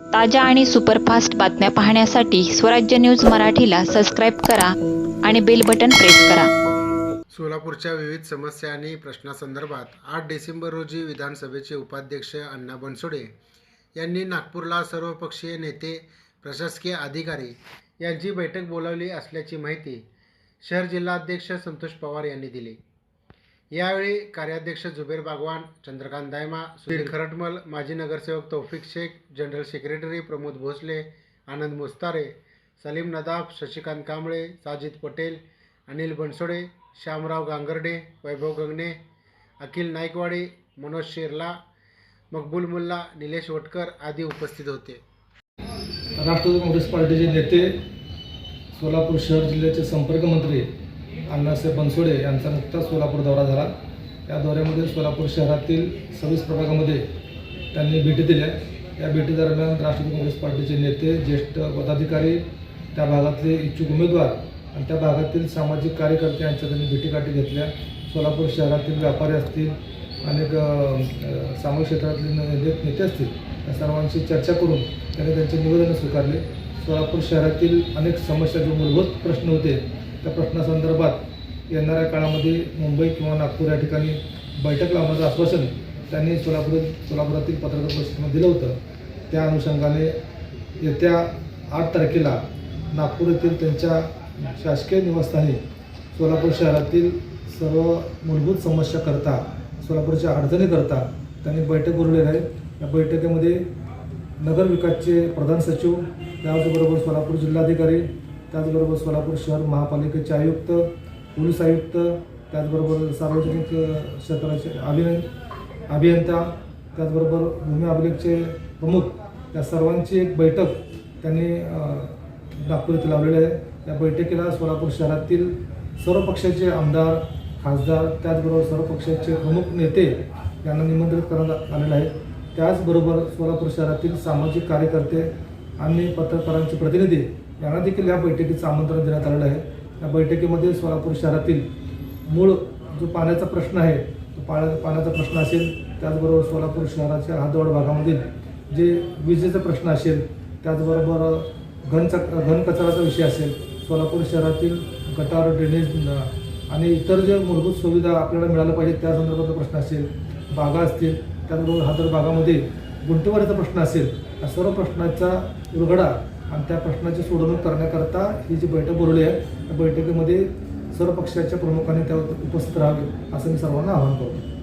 ताज्या आणि सुपरफास्ट बातम्या पाहण्यासाठी स्वराज्य न्यूज मराठीला सबस्क्राईब करा आणि बेल बटन प्रेस करा. सोलापूरच्या विविध समस्या आणि प्रश्नासंदर्भात आठ डिसेंबर रोजी विधानसभेचे उपाध्यक्ष अण्णा बनसोडे यांनी नागपूरला सर्वपक्षीय नेते प्रशासकीय अधिकारी यांची बैठक बोलावली असल्याची माहिती शहर जिल्हाध्यक्ष संतोष पवार यांनी दिली. यावेळी कार्याध्यक्ष जुबेर बागवान चंद्रकांत दायमा सुधीर खरटमल माजी नगरसेवक तौफिक शेख जनरल सेक्रेटरी प्रमोद भोसले आनंद मुस्तारे सलीम नदाफ शशिकांत कांबळे साजिद पटेल अनिल बनसोडे श्यामराव गांगर्डे वैभव गंगणे अखिल नाईकवाडी मनोज शेरला मकबूल मुल्ला निलेश वटकर आदी उपस्थित होते. राष्ट्रवादी काँग्रेस पार्टीचे नेते सोलापूर शहर जिल्ह्याचे संपर्कमंत्री अण्णासाहेब बनसोडे यांचा नुकताच सोलापूर दौरा झाला. या दौऱ्यामध्ये सोलापूर शहरातील सव्वीस प्रभागामध्ये त्यांनी भेटी दिल्या. या भेटीदरम्यान राष्ट्रवादी काँग्रेस पार्टीचे नेते ज्येष्ठ पदाधिकारी त्या भागातले इच्छुक उमेदवार आणि त्या भागातील सामाजिक कार्यकर्ते यांच्या त्यांनी भेटीगाठी घेतल्या. सोलापूर शहरातील व्यापारी असतील अनेक सामाजिक क्षेत्रातले नेते असतील या सर्वांशी चर्चा करून त्यांनी त्यांचे निवेदन स्वीकारले. सोलापूर शहरातील अनेक समस्या जे मूलभूत प्रश्न होते त्या प्रश्नासंदर्भात येणाऱ्या काळामध्ये मुंबई किंवा नागपूर या ठिकाणी बैठक लावण्याचं आश्वासन त्यांनी सोलापूर सोलापुरातील पत्रकार परिषदेमध्ये दिलं होतं. त्या अनुषंगाने येत्या आठ तारखेला नागपूर येथील त्यांच्या शासकीय निवासस्थानी सोलापूर शहरातील सर्व मूलभूत समस्या करता सोलापूरच्या अडचणी करता त्यांनी बैठक बोलवलेली आहे. या बैठकीमध्ये नगरविकासचे प्रधान सचिव त्याचबरोबर सोलापूर जिल्हाधिकारी त्याचबरोबर सोलापूर शहर महापालिकेचे आयुक्त पोलीस आयुक्त त्याचबरोबर सार्वजनिक क्षेत्राचे अभिन अभियंता त्याचबरोबर भूमी अभिलेखचे प्रमुख या सर्वांची एक बैठक त्यांनी नागपूर येथे लावलेली आहे. या बैठकीला सोलापूर शहरातील सर्व पक्षाचे आमदार खासदार त्याचबरोबर सर्व पक्षाचे प्रमुख नेते यांना निमंत्रित करण्यात आलेलं आहे त्याचबरोबर सोलापूर शहरातील सामाजिक कार्यकर्ते आणि पत्रकारांचे प्रतिनिधी यांना देखील या बैठकीचं आमंत्रण देण्यात आलेलं आहे. या बैठकीमध्ये सोलापूर शहरातील मूळ जो पाण्याचा प्रश्न आहे तो पाण्या पाण्याचा प्रश्न असेल त्याचबरोबर सोलापूर शहराच्या हातवड भागामधील जे विजेचा प्रश्न असेल त्याचबरोबर घनचा घन विषय असेल सोलापूर शहरातील गटार ड्रेनेज आणि इतर जे मूलभूत सुविधा आपल्याला मिळाल्या पाहिजे त्या संदर्भातला प्रश्न असेल बागा असतील त्याचबरोबर हादर भागामध्ये गुंठेवारीचा प्रश्न असेल या सर्व प्रश्नाचा उलगडा आणि त्या प्रश्नाची सोडवणूक करण्याकरता ही जी बैठक बोलवली आहे त्या बैठकीमध्ये सर्व पक्षाच्या प्रमुखांनी त्यावर उपस्थित राहावे असं मी सर्वांना आवाहन करतो.